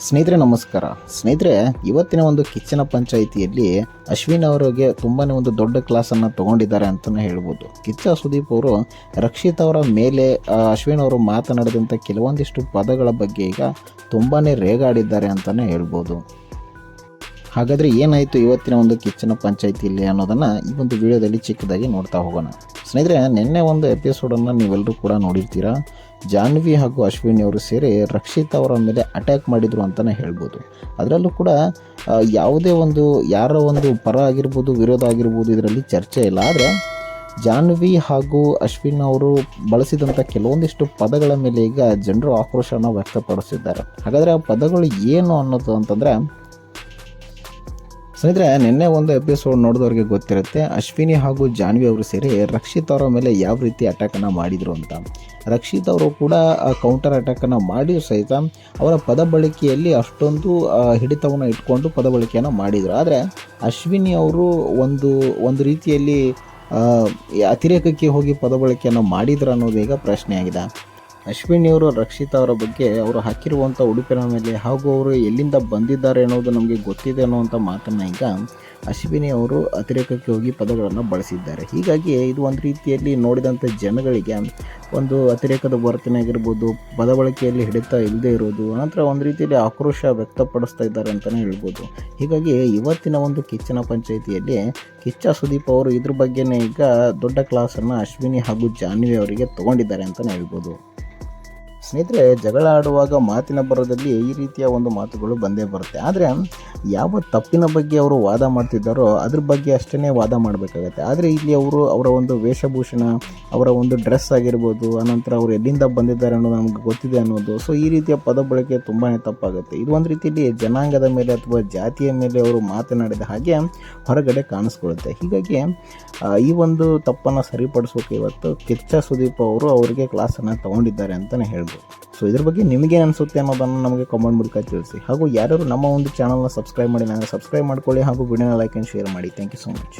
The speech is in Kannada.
ಸ್ನೇಹಿತರೆ, ನಮಸ್ಕಾರ. ಸ್ನೇಹಿತರೆ, ಇವತ್ತಿನ ಒಂದು ಕಿಚ್ಚನ ಪಂಚಾಯಿತಿಯಲ್ಲಿ ಅಶ್ವಿನ್ ಅವರಿಗೆ ತುಂಬಾ ಒಂದು ದೊಡ್ಡ ಕ್ಲಾಸನ್ನು ತಗೊಂಡಿದ್ದಾರೆ ಅಂತಲೇ ಹೇಳ್ಬೋದು. ಕಿಚ್ಚ ಸುದೀಪ್ ಅವರು, ರಕ್ಷಿತ್ ಅವರ ಮೇಲೆ ಅಶ್ವಿನ್ ಅವರು ಮಾತನಾಡಿದಂಥ ಕೆಲವೊಂದಿಷ್ಟು ಪದಗಳ ಬಗ್ಗೆ ಈಗ ತುಂಬಾ ರೇಗಾಡಿದ್ದಾರೆ ಅಂತಲೇ ಹೇಳ್ಬೋದು. ಹಾಗಾದರೆ ಏನಾಯಿತು ಇವತ್ತಿನ ಒಂದು ಕಿಚ್ಚನ ಪಂಚಾಯಿತಿಯಲ್ಲಿ ಅನ್ನೋದನ್ನು ಈ ಒಂದು ವಿಡಿಯೋದಲ್ಲಿ ಚಿಕ್ಕದಾಗಿ ನೋಡ್ತಾ ಹೋಗೋಣ. ಸ್ನೇಹಿತರೆ, ನಿನ್ನೆ ಒಂದು ಎಪಿಸೋಡನ್ನು ನೀವೆಲ್ಲರೂ ಕೂಡ ನೋಡಿರ್ತೀರಾ? ಜಾನ್ವಿ ಹಾಗೂ ಅಶ್ವಿನಿ ಅವರು ಸೇರಿ ರಕ್ಷಿತ್ ಅವರ ಮೇಲೆ ಅಟ್ಯಾಕ್ ಮಾಡಿದರು ಅಂತಲೇ ಹೇಳ್ಬೋದು. ಅದರಲ್ಲೂ ಕೂಡ ಯಾವುದೇ ಒಂದು, ಯಾರ ಒಂದು ಪರ ಆಗಿರ್ಬೋದು, ವಿರೋಧ ಆಗಿರ್ಬೋದು ಇದರಲ್ಲಿ ಚರ್ಚೆ ಇಲ್ಲ. ಆದರೆ ಜಾನ್ವಿ ಹಾಗೂ ಅಶ್ವಿನ್ ಅವರು ಬಳಸಿದಂಥ ಕೆಲವೊಂದಿಷ್ಟು ಪದಗಳ ಮೇಲೆ ಈಗ ಜನರು ಆಕ್ರೋಶವನ್ನು ವ್ಯಕ್ತಪಡಿಸಿದ್ದಾರೆ. ಹಾಗಾದರೆ ಆ ಪದಗಳು ಏನು ಅನ್ನೋದು ಅಂತಂದರೆ ಸ್ನೇಹಿತರೆ, ನಿನ್ನೆ ಒಂದು ಎಪಿಸೋಡ್ ನೋಡಿದವ್ರಿಗೆ ಗೊತ್ತಿರುತ್ತೆ, ಅಶ್ವಿನಿ ಹಾಗೂ ಜಾನ್ವಿ ಅವರು ಸೇರಿ ರಕ್ಷಿತ್ ಅವರ ಮೇಲೆ ಯಾವ ರೀತಿ ಅಟ್ಯಾಕನ್ನು ಮಾಡಿದರು ಅಂತ. ರಕ್ಷಿತ್ ಅವರು ಕೂಡ ಕೌಂಟರ್ ಅಟ್ಯಾಕನ್ನು ಮಾಡಿಯೂ ಸಹಿತ ಅವರ ಪದ ಬಳಕೆಯಲ್ಲಿ ಅಷ್ಟೊಂದು ಹಿಡಿತವನ್ನು ಇಟ್ಕೊಂಡು ಪದ ಬಳಕೆಯನ್ನು ಮಾಡಿದರು. ಆದರೆ, ಅಶ್ವಿನಿ ಅವರು ಒಂದು ಒಂದು ರೀತಿಯಲ್ಲಿ ಅತಿರೇಕಕ್ಕೆ ಹೋಗಿ ಪದ ಬಳಕೆಯನ್ನು ಮಾಡಿದ್ರು ಅನ್ನೋದು ಈಗ ಪ್ರಶ್ನೆಯಾಗಿದೆ. ಅಶ್ವಿನಿ ಅವರು, ರಕ್ಷಿತ್ ಅವರ ಬಗ್ಗೆ ಅವರು ಹಾಕಿರುವಂಥ ಉಡುಪಿನ ಮೇಲೆ ಹಾಗೂ ಅವರು ಎಲ್ಲಿಂದ ಬಂದಿದ್ದಾರೆ ಅನ್ನೋದು ನಮಗೆ ಗೊತ್ತಿದೆ ಅನ್ನುವಂಥ ಮಾತನ್ನು ಈಗ ಅಶ್ವಿನಿ ಅವರು ಅತಿರೇಕಕ್ಕೆ ಹೋಗಿ ಪದಗಳನ್ನು ಬಳಸಿದ್ದಾರೆ. ಹೀಗಾಗಿ ಇದು ಒಂದು ರೀತಿಯಲ್ಲಿ ನೋಡಿದಂಥ ಜನಗಳಿಗೆ ಒಂದು ಅತಿರೇಕದ ವರ್ತನೆ ಆಗಿರ್ಬೋದು ಪದ ಬಳಕೆಯಲ್ಲಿ ಹಿಡಿತ ಇಲ್ಲದೆ ಇರೋದು ನಂತರ ಒಂದು ರೀತಿಯಲ್ಲಿ ಆಕ್ರೋಶ ವ್ಯಕ್ತಪಡಿಸ್ತಾ ಇದ್ದಾರೆ ಅಂತಲೇ ಹೇಳ್ಬೋದು. ಹೀಗಾಗಿ ಇವತ್ತಿನ ಒಂದು ಕಿಚ್ಚನ ಪಂಚಾಯಿತಿಯಲ್ಲಿ ಕಿಚ್ಚ ಸುದೀಪ್ ಅವರು ಇದ್ರ ಬಗ್ಗೆನೇ ಈಗ ದೊಡ್ಡ ಕ್ಲಾಸನ್ನು ಅಶ್ವಿನಿ ಹಾಗೂ ಜಾನ್ವಿ ಅವರಿಗೆ ತೊಗೊಂಡಿದ್ದಾರೆ ಅಂತಲೇ ಹೇಳ್ಬೋದು. ಸ್ನೇಹಿತರೆ ಜಗಳ ಆಡುವಾಗ ಮಾತಿನ ಬರೋದಲ್ಲಿ ಈ ರೀತಿಯ ಒಂದು ಮಾತುಗಳು ಬಂದೇ ಬರುತ್ತೆ. ಆದರೆ, ಯಾವ ತಪ್ಪಿನ ಬಗ್ಗೆ ಅವರು ವಾದ ಮಾಡ್ತಿದ್ದಾರೋ, ಅದ್ರ ಬಗ್ಗೆ ಅಷ್ಟೇ ವಾದ ಮಾಡಬೇಕಾಗತ್ತೆ. ಆದರೆ, ಇಲ್ಲಿ ಅವರು ಅವರ ಒಂದು ವೇಷಭೂಷಣ, ಅವರ ಒಂದು ಡ್ರೆಸ್ ಆಗಿರ್ಬೋದು ಆನಂತರ ಅವರು ಎಲ್ಲಿಂದ ಬಂದಿದ್ದಾರೆ ಅನ್ನೋದು ನಮ್ಗೆ ಗೊತ್ತಿದೆ ಅನ್ನೋದು. ಸೊ ಈ ರೀತಿಯ ಪದ ಬಳಕೆ ತುಂಬಾ ತಪ್ಪಾಗುತ್ತೆ. ಇದು ಒಂದು ರೀತಿಯಲ್ಲಿ ಜನಾಂಗದ ಮೇಲೆ ಅಥವಾ ಜಾತಿಯ ಮೇಲೆ ಅವರು ಮಾತನಾಡಿದ ಹಾಗೆ ಹೊರಗಡೆ ಕಾಣಿಸ್ಕೊಳ್ಳುತ್ತೆ. ಹೀಗಾಗಿ ಈ ಒಂದು ತಪ್ಪನ್ನು ಸರಿಪಡಿಸೋಕೆ ಇವತ್ತು ಕಿಚ್ಚ ಸುದೀಪ್ ಅವರು ಅವರಿಗೆ ಕ್ಲಾಸನ್ನು ತಗೊಂಡಿದ್ದಾರೆ ಅಂತಲೇ ಹೇಳ್ಬೋದು. ಸೊ ಇದ್ರ ಬಗ್ಗೆ ನಿಮಗೆ ಅನಿಸುತ್ತೆ ಅನ್ನೋದನ್ನು ನಮಗೆ ಕಮೆಂಟ್ ಮೂಲಕ ತಿಳಿಸಿ. ಹಾಗೂ ಯಾರ್ಯಾರು ನಮ್ಮ ಒಂದು ಚಾನಲ್ನ ಸಬ್ಸ್ಕ್ರೈಬ್ ಮಾಡಿ ಅಂದರೆ ಸಬ್ಸ್ಕ್ರೈಬ್ ಮಾಡ್ಕೊಳ್ಳಿ ಹಾಗೂ ವಿಡಿಯೋನ ಲೈಕ್ ಆ್ಯಂಡ್ ಶೇರ್ ಮಾಡಿ. Thank you so much